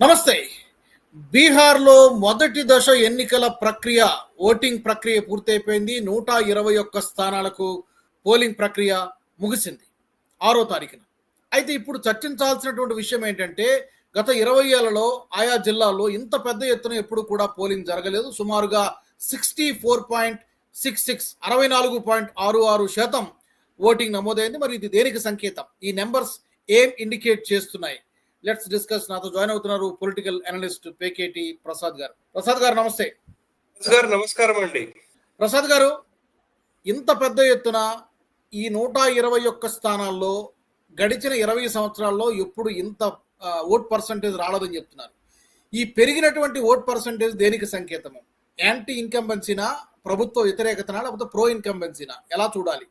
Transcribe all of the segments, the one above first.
నమస్తే. బీహార్లో మొదటి దశ ఎన్నికల ప్రక్రియ ఓటింగ్ ప్రక్రియ పూర్తయిపోయింది. నూట ఇరవై ఒక్క స్థానాలకు పోలింగ్ ప్రక్రియ ముగిసింది ఆరో తారీఖున. అయితే ఇప్పుడు చర్చించాల్సినటువంటి విషయం ఏంటంటే గత ఇరవై ఏళ్ళలో ఆయా జిల్లాల్లో ఇంత పెద్ద ఎత్తున ఎప్పుడు కూడా పోలింగ్ జరగలేదు. సుమారుగా sixty four point six six అరవై నాలుగు పాయింట్ ఆరు ఆరు శాతం ఓటింగ్ నమోదైంది. మరి ఇది దేనికి సంకేతం? ఈ నెంబర్స్ ఏం ఇండికేట్ చేస్తున్నాయి? లెట్స్ డిస్కస్ నాతో జాయిన్ అవుతున్నారు పొలిటికల్ అనలిస్ట్ పేకేటి ప్రసాద్ గారు. ప్రసాద్ గారు నమస్తే. గారు నమస్కారం అండి. ప్రసాద్ గారు ఇంత పెద్ద ఎత్తున ఈ నూట ఇరవై ఒక్క స్థానాల్లో గడిచిన ఇరవై సంవత్సరాల్లో ఎప్పుడు ఇంత ఓట్ పర్సంటేజ్ రాలేదని చెప్తున్నారు. ఈ పెరిగినటువంటి ఓట్ పర్సంటేజ్ దేనికి సంకేతము? యాంటీ ఇన్కంబెన్సీనా ప్రభుత్వ వ్యతిరేకతనా లేకపోతే ప్రో ఇన్కంబెన్సీనా? ఎలా చూడాలి?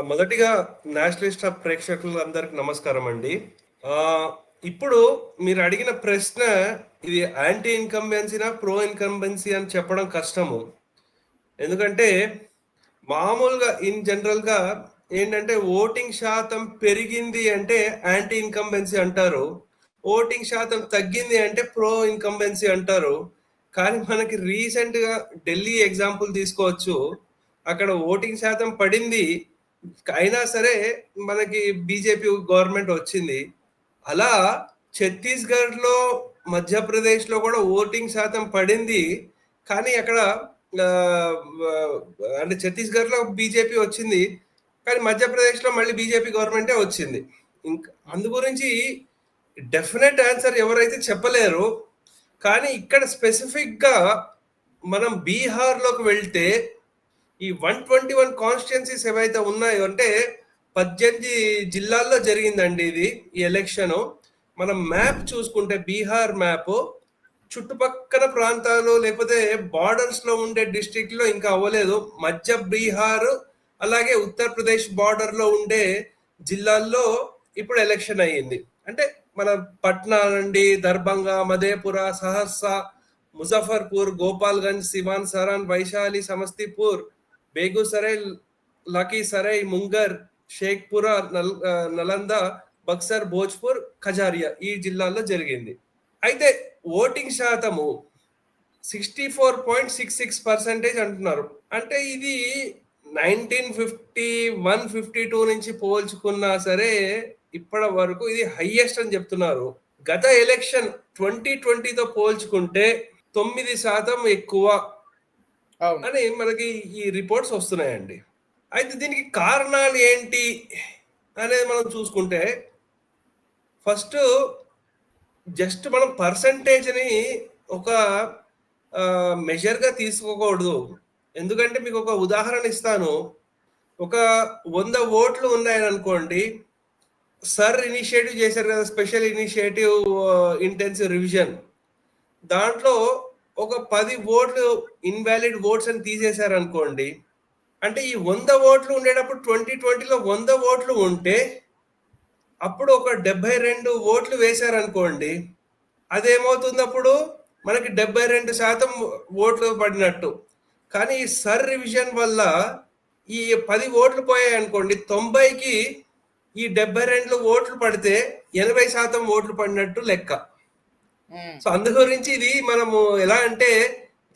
మొదటిగా నేషనలిస్ట్ ప్రేక్షకులందరికి నమస్కారం అండి. ఇప్పుడు మీరు అడిగిన ప్రశ్న ఇది యాంటీ ఇన్కంబెన్సీనా ప్రో ఇన్కంబెన్సీ అని చెప్పడం కష్టము. ఎందుకంటే మామూలుగా ఇన్ జనరల్గా ఏంటంటే ఓటింగ్ శాతం పెరిగింది అంటే యాంటీ ఇన్కంబెన్సీ అంటారు. ఓటింగ్ శాతం తగ్గింది అంటే ప్రో ఇన్కంబెన్సీ అంటారు. కానీ మనకి రీసెంట్గా ఢిల్లీ ఎగ్జాంపుల్ తీసుకోవచ్చు. అక్కడ ఓటింగ్ శాతం పడింది. అయినా సరే మనకి బీజేపీ గవర్నమెంట్ వచ్చింది. అలా ఛత్తీస్గఢ్లో మధ్యప్రదేశ్లో కూడా ఓటింగ్ శాతం పడింది. కానీ అక్కడ అంటే ఛత్తీస్గఢ్లో బీజేపీ వచ్చింది. కానీ మధ్యప్రదేశ్లో మళ్ళీ బీజేపీ గవర్నమెంటే వచ్చింది. ఇంకా అందు గురించి డెఫినెట్ ఆన్సర్ ఎవరైతే చెప్పలేరు కానీ ఇక్కడ స్పెసిఫిక్గా మనం బీహార్లోకి వెళ్తే ఈ వన్ ట్వంటీ వన్ కాన్స్టిట్యున్సీస్ ఏవైతే ఉన్నాయో అంటే పద్దెనిమిది జిల్లాల్లో జరిగిందండి ఇది ఈ ఎలక్షన్ మనం మ్యాప్ చూసుకుంటే బీహార్ మ్యాప్ చుట్టుపక్కల ప్రాంతాలు లేకపోతే బార్డర్స్లో ఉండే డిస్ట్రిక్ట్లో ఇంకా అవ్వలేదు. మధ్య బీహార్ అలాగే ఉత్తరప్రదేశ్ బార్డర్లో ఉండే జిల్లాల్లో ఇప్పుడు ఎలక్షన్ అయ్యింది. అంటే మన పట్నా నుండి దర్భంగా మధేపుర సహర్సా ముజఫర్పూర్ గోపాల్గంజ్ సివాన్ సరాన్ వైశాలి సమస్తీపూర్ బేగుసరై లకీసరై ముంగర్ షేక్పుర నల్ నలంద బక్సర్ భోజ్పూర్ ఖజారియా ఈ జిల్లాల్లో జరిగింది. అయితే ఓటింగ్ శాతము sixty four point six six percentage అంటున్నారు. అంటే ఇది nineteen fifty one fifty two నుంచి పోల్చుకున్నా సరే ఇప్పటి వరకు ఇది హైయెస్ట్ అని చెప్తున్నారు. గత ఎలక్షన్ ట్వంటీ ట్వంటీతో పోల్చుకుంటే తొమ్మిది శాతం ఎక్కువ అని మనకి ఈ రిపోర్ట్స్ వస్తున్నాయండి. అయితే దీనికి కారణాలు ఏంటి అనేది మనం చూసుకుంటే ఫస్ట్ జస్ట్ మనం పర్సంటేజ్ని ఒక మెజర్గా తీసుకోకూడదు. ఎందుకంటే మీకు ఒక ఉదాహరణ ఇస్తాను. ఒక వంద ఓట్లు ఉన్నాయని అనుకోండి సర్ ఇనిషియేటివ్ చేశారు కదా స్పెషల్ ఇనిషియేటివ్ ఇంటెన్సివ్ రివిజన్ దాంట్లో ఒక పది ఓట్లు ఇన్వాలిడ్ ఓట్స్ అని తీసేశారు అనుకోండి అంటే ఈ వంద ఓట్లు ఉండేటప్పుడు ట్వంటీ ట్వంటీలో వంద ఓట్లు ఉంటే అప్పుడు ఒక డెబ్బై రెండు ఓట్లు వేశారనుకోండి అదేమవుతుంది అప్పుడు మనకి డెబ్బై రెండు శాతం ఓట్లు పడినట్టు. కానీ ఈ సర్ రివిజన్ వల్ల ఈ పది ఓట్లు పోయాయి అనుకోండి తొంభైకి ఈ డెబ్బై రెండు ఓట్లు పడితే ఎనభై శాతం ఓట్లు పడినట్టు లెక్క. సో అందు గురించి ఇది మనము ఎలా అంటే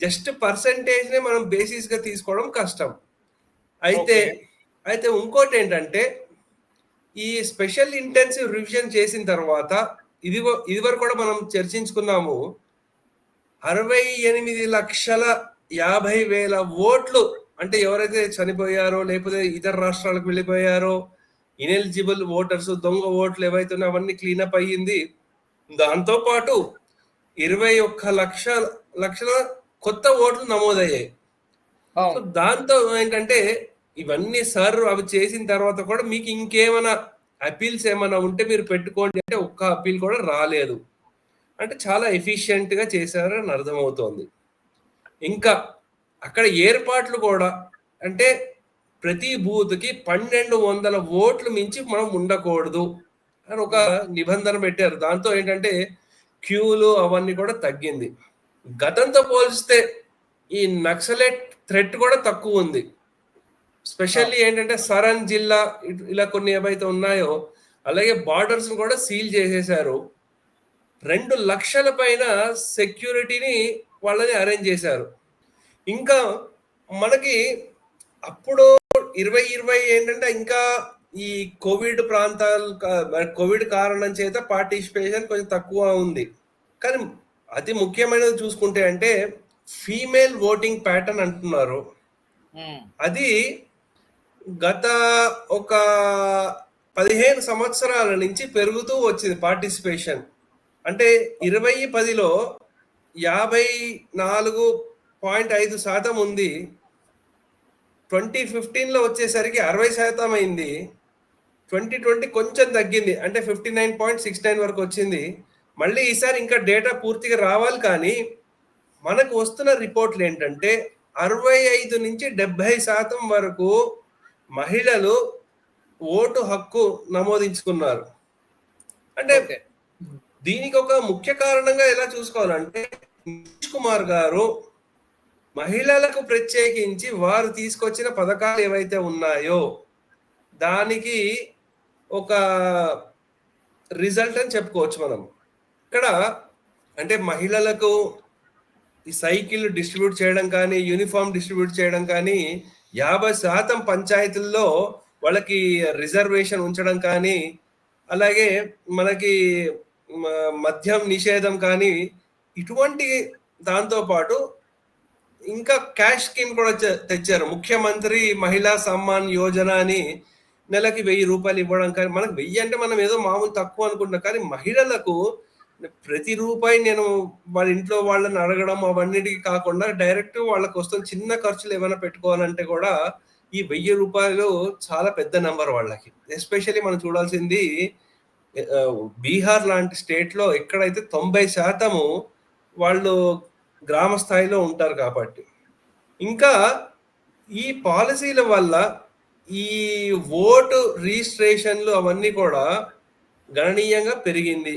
జస్ట్ పర్సంటేజ్ని మనం బేసిస్గా తీసుకోవడం కష్టం. అయితే. అయితే ఇంకోటి ఏంటంటే ఈ స్పెషల్ ఇంటెన్సివ్ రివిజన్ చేసిన తర్వాత ఇది ఇది వరకు కూడా మనం చర్చించుకున్నాము. అరవై ఎనిమిది లక్షల యాభై వేల ఓట్లు అంటే ఎవరైతే చనిపోయారో లేకపోతే ఇతర రాష్ట్రాలకు వెళ్ళిపోయారో ఇనెలిజిబుల్ ఓటర్స్ దొంగ ఓట్లు ఏవైతే ఉన్నాయో అవన్నీ క్లీనప్ అయ్యింది. దాంతో పాటు ఇరవై ఒక్క లక్ష లక్షల కొత్త ఓట్లు నమోదయ్యాయి. దాంతో ఏంటంటే ఇవన్నీ సార్ అవి చేసిన తర్వాత కూడా మీకు ఇంకేమైనా అపీల్స్ ఏమైనా ఉంటే మీరు పెట్టుకోండి అంటే ఒక్క అపీల్ కూడా రాలేదు. అంటే చాలా ఎఫిషియెంట్గా చేశారని అర్థమవుతోంది. ఇంకా అక్కడ ఏర్పాట్లు కూడా అంటే ప్రతి బూత్కి పన్నెండు వందల ఓట్లు మించి మనం ఉండకూడదు అని ఒక నిబంధన పెట్టారు. దాంతో ఏంటంటే క్యూలు అవన్నీ కూడా తగ్గింది. గతంతో పోలిస్తే ఈ నక్సలెట్ థ్రెట్ కూడా తక్కువ ఉంది. స్పెషల్లీ ఏంటంటే సరన్ జిల్లా ఇలా కొన్ని ఏవైతే ఉన్నాయో అలాగే బార్డర్స్ కూడా సీల్ చేసేశారు. రెండు లక్షల పైన సెక్యూరిటీని వాళ్ళని అరేంజ్ చేశారు. ఇంకా మనకి అప్పుడు ఇరవై ఇరవై ఏంటంటే ఇంకా ఈ కోవిడ్ ప్రాంతాలు కోవిడ్ కారణం చేత పార్టిసిపేషన్ కొంచెం తక్కువ ఉంది. కానీ అతి ముఖ్యమైనది చూసుకుంటే అంటే ఫీమేల్ ఓటింగ్ ప్యాటర్న్ అంటున్నారు. అది గత ఒక పదిహేను సంవత్సరాల నుంచి పెరుగుతూ వచ్చింది పార్టిసిపేషన్. అంటే ఇరవై పదిలో యాభై నాలుగు పాయింట్ ఐదు శాతం ఉంది. ట్వంటీ ఫిఫ్టీన్లో వచ్చేసరికి అరవై శాతం అయింది. ట్వంటీ ట్వంటీ కొంచెం తగ్గింది. అంటే fifty nine point six nine వరకు వచ్చింది. మళ్ళీ ఈసారి ఇంకా డేటా పూర్తిగా రావాలి కానీ మనకు వస్తున్న రిపోర్ట్లు ఏంటంటే అరవై ఐదు నుంచి డెబ్బై శాతం వరకు మహిళలు ఓటు హక్కు నమోదించుకున్నారు అంటే. దీనికి ఒక ముఖ్య కారణంగా ఎలా చూసుకోవాలంటే నితీష్ కుమార్ గారు మహిళలకు ప్రత్యేకించి వారు తీసుకొచ్చిన పథకాలు ఏవైతే ఉన్నాయో దానికి ఒక రిజల్ట్ అని చెప్పుకోవచ్చు మనం ఇక్కడ అంటే మహిళలకు ఈ సైకిల్ డిస్ట్రిబ్యూట్ చేయడం కానీ యూనిఫామ్ డిస్ట్రిబ్యూట్ చేయడం కానీ యాభై శాతం పంచాయతీల్లో వాళ్ళకి రిజర్వేషన్ ఉంచడం కానీ అలాగే మనకి మ- మద్యం నిషేధం కానీ ఇటువంటి దాంతో పాటు ఇంకా క్యాష్ స్కీమ్ కూడా తెచ్చారు. ముఖ్యమంత్రి మహిళా సమ్మాన్ యోజన అని నెలకి వెయ్యి రూపాయలు ఇవ్వడం కానీ మనకు వెయ్యి అంటే మనం ఏదో మామూలు తక్కువ అనుకుంటున్నాం. కానీ మహిళలకు ప్రతి రూపాయి నేను వాళ్ళ ఇంట్లో వాళ్ళని అడగడం అవన్నిటికి కాకుండా డైరెక్ట్ వాళ్ళకి వస్తున్న చిన్న ఖర్చులు ఏమైనా పెట్టుకోవాలంటే కూడా ఈ వెయ్యి రూపాయలు చాలా పెద్ద నెంబర్ వాళ్ళకి. ఎస్పెషల్లీ మనం చూడాల్సింది బీహార్ లాంటి స్టేట్లో ఎక్కడైతే తొంభై శాతము వాళ్ళు గ్రామ స్థాయిలో ఉంటారు కాబట్టి. ఇంకా ఈ పాలసీల వల్ల ఈ ఓటు రిజిస్ట్రేషన్లు అవన్నీ కూడా గణనీయంగా పెరిగింది.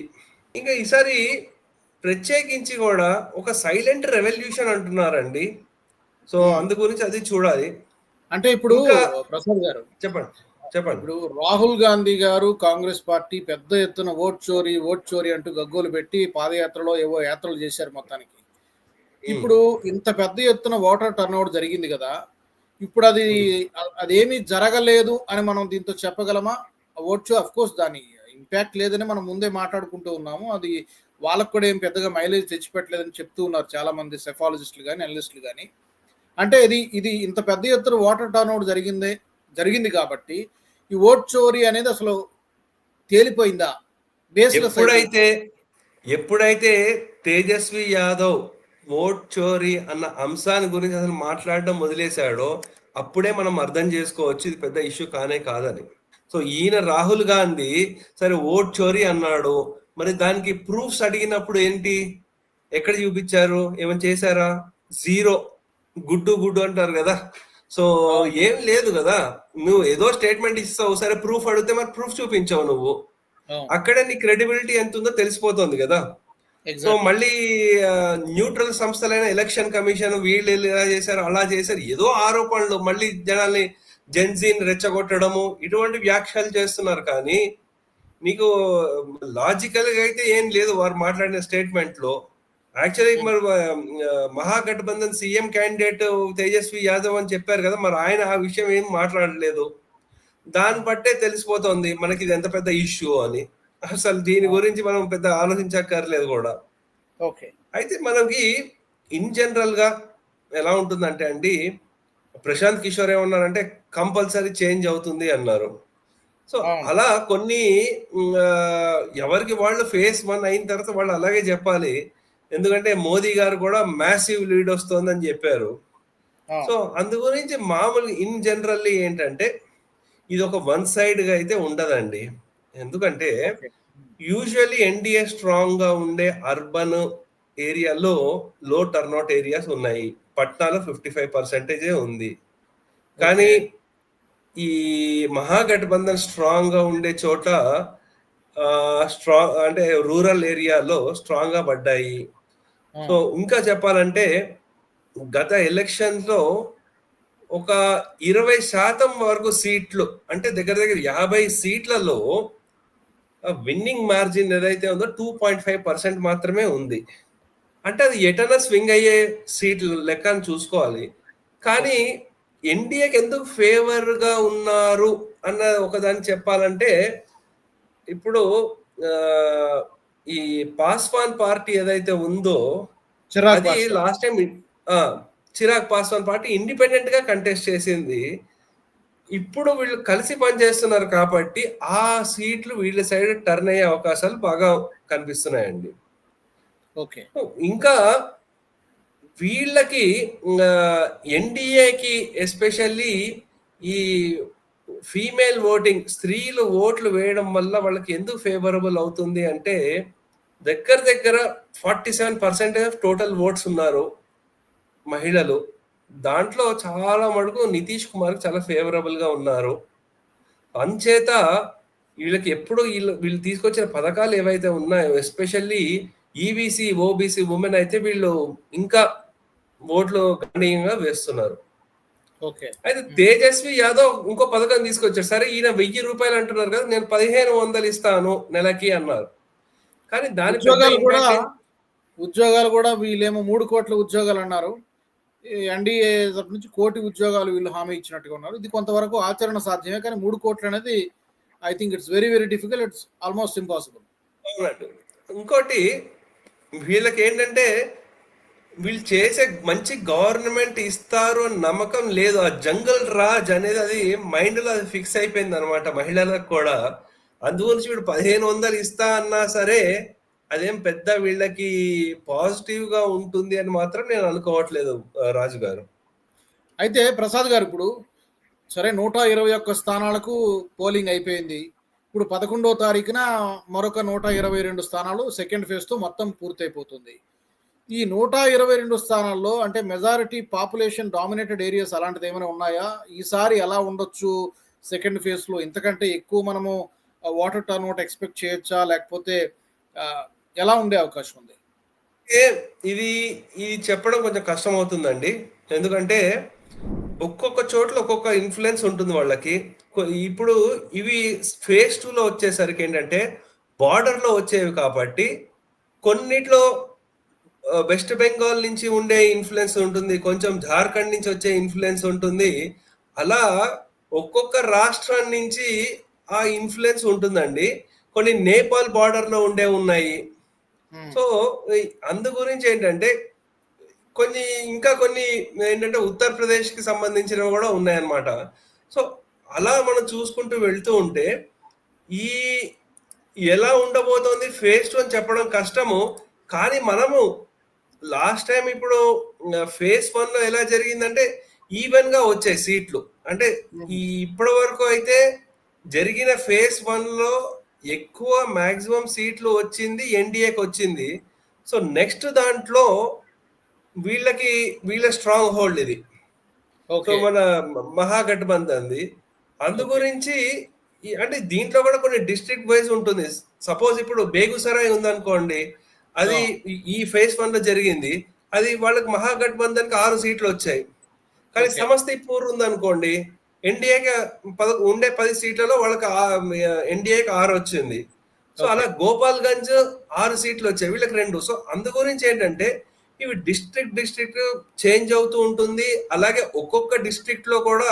ఇంకా ఈసారి ప్రత్యేకించి కూడా ఒక సైలెంట్ రెవల్యూషన్ అంటున్నారండి. సో అందు గురించి అది చూడాలి. అంటే ఇప్పుడు ప్రసాద్ గారు చెప్పండి చెప్పండి. ఇప్పుడు రాహుల్ గాంధీ గారు కాంగ్రెస్ పార్టీ పెద్ద ఎత్తున ఓట్ చోరీ ఓట్ చోరీ అంటూ గగ్గోలు పెట్టి పాదయాత్రలో ఏవో యాత్రలు చేశారు మొత్తానికి. ఇప్పుడు ఇంత పెద్ద ఎత్తున ఓటర్ టర్న్అవుట్ జరిగింది కదా ఇప్పుడు అది అదేమీ జరగలేదు అని మనం దీంతో చెప్పగలమా? ఓట్ చో అఫ్ కోర్స్ దాని ఇంపాక్ట్ లేదని మనం ముందే మాట్లాడుకుంటూ ఉన్నాము. అది వాళ్ళకు కూడా ఏం పెద్దగా మైలేజ్ తెచ్చిపెట్టలేదని చెప్తూ ఉన్నారు చాలా మంది సెఫాలజిస్టులు కానీ అనలిస్టులు కానీ అంటే ఇది ఇది ఇంత పెద్ద ఎత్తున ఓటర్ టర్న్అవుట్ జరిగింది జరిగింది కాబట్టి ఈ ఓట్ చోరీ అనేది అసలు తేలిపోయిందా? ఎప్పుడైతే ఎప్పుడైతే తేజస్వి యాదవ్ ఓట్ చోరీ అన్న అంశాన్ని గురించి అసలు మాట్లాడడం వదిలేశాడో అప్పుడే మనం అర్థం చేసుకోవచ్చు ఇది పెద్ద ఇష్యూ కానే కాదని. సో ఈయన రాహుల్ గాంధీ సరే ఓట్ చోరీ అన్నాడు. మరి దానికి ప్రూఫ్స్ అడిగినప్పుడు ఏంటి? ఎక్కడ చూపించారు? ఏమైనా చేశారా? జీరో. గుడ్డు గుడ్డు అంటారు కదా. సో ఏం లేదు కదా. నువ్వు ఏదో స్టేట్మెంట్ ఇస్తావు. సరే ప్రూఫ్ అడిగితే మరి ప్రూఫ్ చూపించావు నువ్వు. అక్కడే నీ క్రెడిబిలిటీ ఎంత ఉందో తెలిసిపోతుంది కదా. సో మళ్ళీ న్యూట్రల్ సంస్థలైన ఎలక్షన్ కమిషన్ వీళ్ళు ఇలా చేశారు అలా చేశారు. ఏదో ఆరోపణలు. మళ్ళీ జనాల్ని జెన్జీని రెచ్చగొట్టడము ఇటువంటి వ్యాఖ్యలు చేస్తున్నారు కానీ నీకు లాజికల్గా అయితే ఏం లేదు వారు మాట్లాడిన స్టేట్మెంట్లో యాక్చువల్లీ మరి మహాగఠబంధన్ సీఎం క్యాండిడేట్ తేజస్వి యాదవ్ అని చెప్పారు కదా మరి ఆయన ఆ విషయం ఏం మాట్లాడలేదు. దాన్ని బట్టే తెలిసిపోతుంది మనకి ఇది ఎంత పెద్ద ఇష్యూ అని. అసలు దీని గురించి మనం పెద్ద ఆలోచించక్కర్లేదు కూడా. ఓకే. అయితే మనకి ఇన్ జనరల్గా ఎలా ఉంటుందంటే అండి ప్రశాంత్ కిషోర్ ఏమన్నారంటే కంపల్సరీ చేంజ్ అవుతుంది అన్నారు. సో. అలా కొన్ని ఎవరికి వాళ్ళు ఫేస్ వన్ అయిన తర్వాత వాళ్ళు అలాగే చెప్పాలి. ఎందుకంటే మోదీ గారు కూడా మ్యాసివ్ లీడ్ వస్తుందని చెప్పారు. సో అందు గురించి మామూలు ఇన్ జనరల్లీ ఏంటంటే ఇది ఒక వన్ సైడ్గా అయితే ఉండదండి. ఎందుకంటే యూజువల్లీ ఎన్డీఏ స్ట్రాంగ్గా ఉండే అర్బన్ ఏరియాలో లో టర్న్అవుట్ ఏరియాస్ ఉన్నాయి. పట్నాలో ఫిఫ్టీ ఫైవ్ పర్సెంటేజే ఉంది. కానీ ఈ మహాగఠబంధన్ స్ట్రాంగ్గా ఉండే చోట స్ట్రాంగ్ అంటే రూరల్ ఏరియాలో స్ట్రాంగ్గా పడ్డాయి సో ఇంకా చెప్పాలంటే గత ఎలక్షన్స్లో ఒక ఇరవై శాతం వరకు సీట్లు అంటే దగ్గర దగ్గర యాభై సీట్లలో విన్నింగ్ మార్జిన్ ఏదైతే ఉందో టూ పాయింట్ ఫైవ్ పర్సెంట్ మాత్రమే ఉంది. అంటే అది ఎటన్నా స్వింగ్ అయ్యే సీట్లు లెక్క అని చూసుకోవాలి. కానీ ఎన్డీఏకి ఎందుకు ఫేవర్గా ఉన్నారు అన్న ఒకదాన్ని చెప్పాలంటే ఇప్పుడు ఈ పాస్వాన్ పార్టీ ఏదైతే ఉందో అది. Last time Chirag Paswan party ఇండిపెండెంట్గా కంటెస్ట్ చేసింది. ఇప్పుడు వీళ్ళు కలిసి పనిచేస్తున్నారు కాబట్టి ఆ సీట్లు వీళ్ళ సైడ్ టర్న్ అయ్యే అవకాశాలు బాగా కనిపిస్తున్నాయండి. ఇంకా వీళ్ళకి ఎన్డీఏకి ఎస్పెషల్లీ ఈ ఫీమేల్ ఓటింగ్ స్త్రీలు ఓట్లు వేయడం వల్ల వాళ్ళకి ఎందుకు ఫేవరబుల్ అవుతుంది అంటే దగ్గర దగ్గర forty seven percentage of total votes ఉన్నారు మహిళలు. దాంట్లో చాలా మటుకు నితీష్ కుమార్ చాలా ఫేవరబుల్గా ఉన్నారు. అంచేత వీళ్ళకి ఎప్పుడు వీళ్ళు వీళ్ళు తీసుకొచ్చిన పథకాలు ఏవైతే ఉన్నాయో ఎస్పెషల్లీ ఈబీసీ ఓబీసీ ఉమెన్ అయితే వీళ్ళు ఇంకా ఓట్లు గణనీయంగా వేస్తున్నారు. ఓకే. అయితే తేజస్వి యాదవ్ ఇంకో పథకం తీసుకొచ్చారు. సరే ఈయన వెయ్యి రూపాయలు అంటున్నారు కదా నేను పదిహేను వందలు ఇస్తాను నెలకి అన్నారు. కానీ దాని ఉద్యోగాలు కూడా ఉద్యోగాలు కూడా వీళ్ళేమో మూడు కోట్ల ఉద్యోగాలు అన్నారు. ఎన్డీఏ తరపు నుంచి కోటి ఉద్యోగాలు వీళ్ళు హామీ ఇచ్చినట్టుగా ఉన్నారు. ఇది కొంతవరకు ఆచరణ సాధ్యమే కానీ మూడు కోట్లు అనేది I think it's very very difficult it's almost impossible ఇంకోటి వీళ్ళకి ఏంటంటే వీళ్ళు చేసే మంచి గవర్నమెంట్ ఇస్తారు అని నమ్మకం లేదు. ఆ జంగల్ రాజ్ అనేది అది మైండ్లో అది ఫిక్స్ అయిపోయింది అనమాట మహిళలకు కూడా. అందుగురించి వీడు పదిహేను వందలు ఇస్తా అన్నా సరే అదేం పెద్ద వీళ్ళకి పాజిటివ్గా ఉంటుంది అని మాత్రం నేను అనుకోవట్లేదు రాజు గారు. అయితే ప్రసాద్ గారు ఇప్పుడు సరే నూట ఇరవై ఒక్క స్థానాలకు పోలింగ్ అయిపోయింది. ఇప్పుడు పదకొండో తారీఖున మరొక నూట ఇరవై రెండు స్థానాలు సెకండ్ ఫేజ్తో మొత్తం పూర్తయిపోతుంది. ఈ నూట ఇరవై రెండు స్థానాల్లో అంటే మెజారిటీ పాపులేషన్ డామినేటెడ్ ఏరియాస్ అలాంటిది ఏమైనా ఉన్నాయా? ఈసారి ఎలా ఉండొచ్చు సెకండ్ ఫేజ్లో ఇంతకంటే ఎక్కువ మనము వాటర్ టర్న్ అవుట్ ఎక్స్పెక్ట్ చేయొచ్చా? లేకపోతే ఎలా ఉండే అవకాశం ఉంది? ఏ ఇది ఇది చెప్పడం కొంచెం కష్టం అవుతుందండి ఎందుకంటే ఒక్కొక్క చోట్ల ఒక్కొక్క ఇన్ఫ్లుయెన్స్ ఉంటుంది వాళ్ళకి. ఇప్పుడు ఇవి ఫేజ్ టూలో వచ్చేసరికి ఏంటంటే border లో వచ్చేవి కాబట్టి కొన్నిట్లో వెస్ట్ బెంగాల్ నుంచి ఉండే ఇన్ఫ్లుయెన్స్ ఉంటుంది కొంచెం జార్ఖండ్ నుంచి వచ్చే ఇన్ఫ్లుయెన్స్ ఉంటుంది. అలా ఒక్కొక్క రాష్ట్రం నుంచి ఆ ఇన్ఫ్లుయెన్స్ ఉంటుందండి. కొన్ని నేపాల్ border లో ఉండే ఉన్నాయి. సో ఈ- అందు గురించి ఏంటంటే కొన్ని ఇంకా కొన్ని ఏంటంటే ఉత్తరప్రదేశ్కి సంబంధించినవి కూడా ఉన్నాయన్నమాట. సో అలా మనం చూసుకుంటూ వెళ్తూ ఉంటే ఈ ఎలా ఉండబోతోంది ఫేజ్ టూ అని చెప్పడం కష్టము కానీ మనము లాస్ట్ టైం ఇప్పుడు ఫేజ్ వన్లో ఎలా జరిగిందంటే ఈవెన్గా వచ్చాయి సీట్లు. అంటే ఈ ఇప్పటి వరకు అయితే జరిగిన ఫేజ్ వన్లో ఎక్కువ మాక్సిమం సీట్లు వచ్చింది ఎన్డీఏకి వచ్చింది. సో నెక్స్ట్ దాంట్లో వీళ్ళకి వీళ్ళ స్ట్రాంగ్ హోల్డ్ ఇది. ఓకే. మన మహాగఠబంధన్ది. అందు గురించి అంటే దీంట్లో కూడా కొన్ని డిస్ట్రిక్ట్ వైజ్ ఉంటుంది. సపోజ్ ఇప్పుడు బేగుసరాయ్ ఉందనుకోండి అది ఈ- ఫేజ్ వన్లో జరిగింది. అది వాళ్ళకి మహాగఠబంధన్కి ఆరు సీట్లు వచ్చాయి. కానీ. సమస్తీపూర్ ఉందనుకోండి ఎన్డీఏకి పద ఉండే పది సీట్లలో వాళ్ళకి ఎన్డీఏకి ఆరు వచ్చింది. సో అలా గోపాల్ గంజ్ ఆరు సీట్లు వచ్చాయి. వీళ్ళకి రెండు. సో అందు గురించి ఏంటంటే ఇవి డిస్ట్రిక్ట్ డిస్ట్రిక్ట్ చేంజ్ అవుతూ ఉంటుంది. అలాగే ఒక్కొక్క డిస్ట్రిక్ట్లో కూడా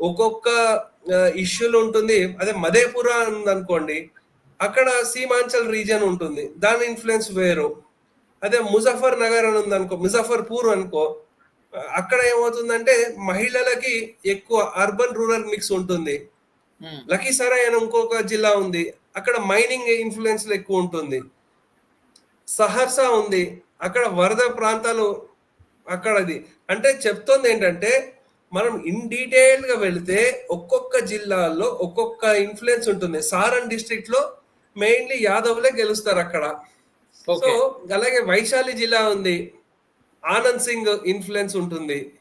ఒక్కొక్క ఇష్యూలు ఉంటుంది. అదే మధేపుర ఉందనుకోండి అక్కడ సీమాంచల్ రీజియన్ ఉంటుంది. దాని ఇన్ఫ్లుయెన్స్ వేరు. అదే ముజఫర్ నగర్ అని ఉందనుకో ముజఫర్పూర్ అనుకో అక్కడ ఏమవుతుందంటే మహిళలకి ఎక్కువ అర్బన్ రూరల్ మిక్స్ ఉంటుంది. ఉమ్, లఖీసరాయ్ అని ఇంకొక జిల్లా ఉంది. అక్కడ మైనింగ్ ఇన్ఫ్లుయెన్స్ ఎక్కువ ఉంటుంది. సహర్సా ఉంది. అక్కడ వరద ప్రాంతాలు అక్కడది అంటే చెప్తోంది ఏంటంటే మనం ఇన్ డీటెయిల్గా వెళితే ఒక్కొక్క జిల్లాలో ఒక్కొక్క ఇన్ఫ్లుయెన్స్ ఉంటుంది. సారన్ డిస్ట్రిక్ట్లో మెయిన్లీ యాదవ్లే గెలుస్తారు అక్కడ. సో అలాగే వైశాలి జిల్లా ఉంది. ఆనంద్ సింగ్ ఇన్ఫ్లుయెన్స్ ఉంటుంది.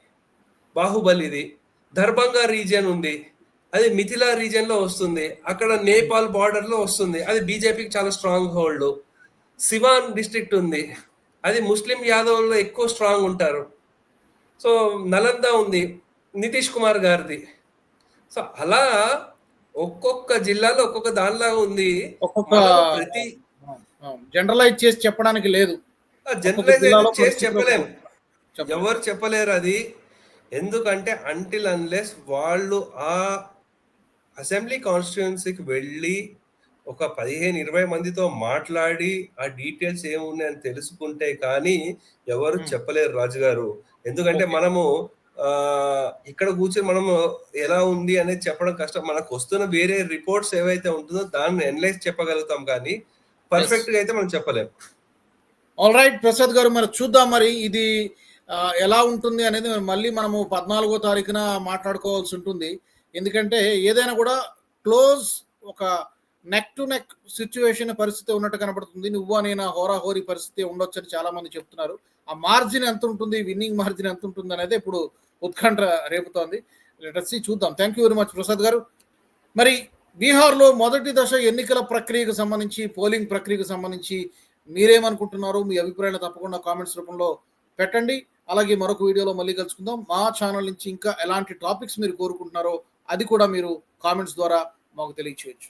బాహుబలిది దర్భంగా రీజియన్ ఉంది. అది మిథిలా రీజియన్లో వస్తుంది. అక్కడ నేపాల్ బార్డర్లో వస్తుంది. అది బీజేపీకి చాలా స్ట్రాంగ్ హోల్డ్ సివాన్ డిస్ట్రిక్ట్ ఉంది. అది ముస్లిం యాదవ్లో ఎక్కువ స్ట్రాంగ్ ఉంటారు. సో నలంద ఉంది నితీష్ కుమార్ గారిది. సో అలా ఒక్కొక్క జిల్లాలో ఒక్కొక్క దానిలాగా ఉంది. ఒక్కొక్క ప్రతి జనరలైజ్ చేసి చెప్పడానికి లేదు. జనరలైజ్ చేసి పరిస్థితులు చెప్పలేం. చెప్పలేం. ఎవరు చెప్పలేరు అది. ఎందుకంటే అంటిల్ అన్లెస్ వాళ్ళు ఆ అసెంబ్లీ కాన్స్టిట్యున్సీకి వెళ్ళి ఒక పదిహేను ఇరవై మందితో మాట్లాడి ఆ డీటెయిల్స్ ఏమున్నాయని తెలుసుకుంటే కానీ ఎవరు. చెప్పలేరు రాజు గారు ఎందుకంటే. మనము ఆ ఇక్కడ కూర్చొని మనము ఎలా ఉంది అనేది చెప్పడం కష్టం. మనకు వస్తున్న వేరే రిపోర్ట్స్ ఏవైతే ఉంటుందో దాన్ని ఎనలైజ్ చెప్పగలుగుతాం కానీ పర్ఫెక్ట్గా అయితే మనం చెప్పలేం. ఆల్ రైట్ ప్రసాద్ గారు మరి చూద్దాం మరి ఇది ఎలా ఉంటుంది అనేది మళ్ళీ మనము పద్నాలుగో తారీఖున మాట్లాడుకోవాల్సి ఉంటుంది. ఎందుకంటే ఏదైనా కూడా క్లోజ్ ఒక నెక్ టు నెక్ సిచ్యువేషన్ పరిస్థితి ఉన్నట్టు కనబడుతుంది. నువ్వు నేను హోరాహోరీ పరిస్థితి ఉండొచ్చని చాలా మంది చెప్తున్నారు. ఆ మార్జిన్ ఎంత ఉంటుంది? విన్నింగ్ మార్జిన్ ఎంత ఉంటుంది అనేది ఇప్పుడు ఉత్కంఠ రేపుతోంది. లెటర్సి చూద్దాం. Thank you very much Prasad garu. మరి బీహార్లో మొదటి దశ ఎన్నికల ప్రక్రియకు సంబంధించి పోలింగ్ ప్రక్రియకు సంబంధించి మీరేమనుకుంటున్నారు మీ అభిప్రాయాలు తప్పకుండా కామెంట్స్ రూపంలో పెట్టండి. అలాగే మరొక వీడియోలో మళ్ళీ కలుసుకుందాం. మా ఛానల్ నుంచి ఇంకా ఎలాంటి టాపిక్స్ మీరు కోరుకుంటున్నారో అది కూడా మీరు కామెంట్స్ ద్వారా మాకు తెలియచేయచ్చు.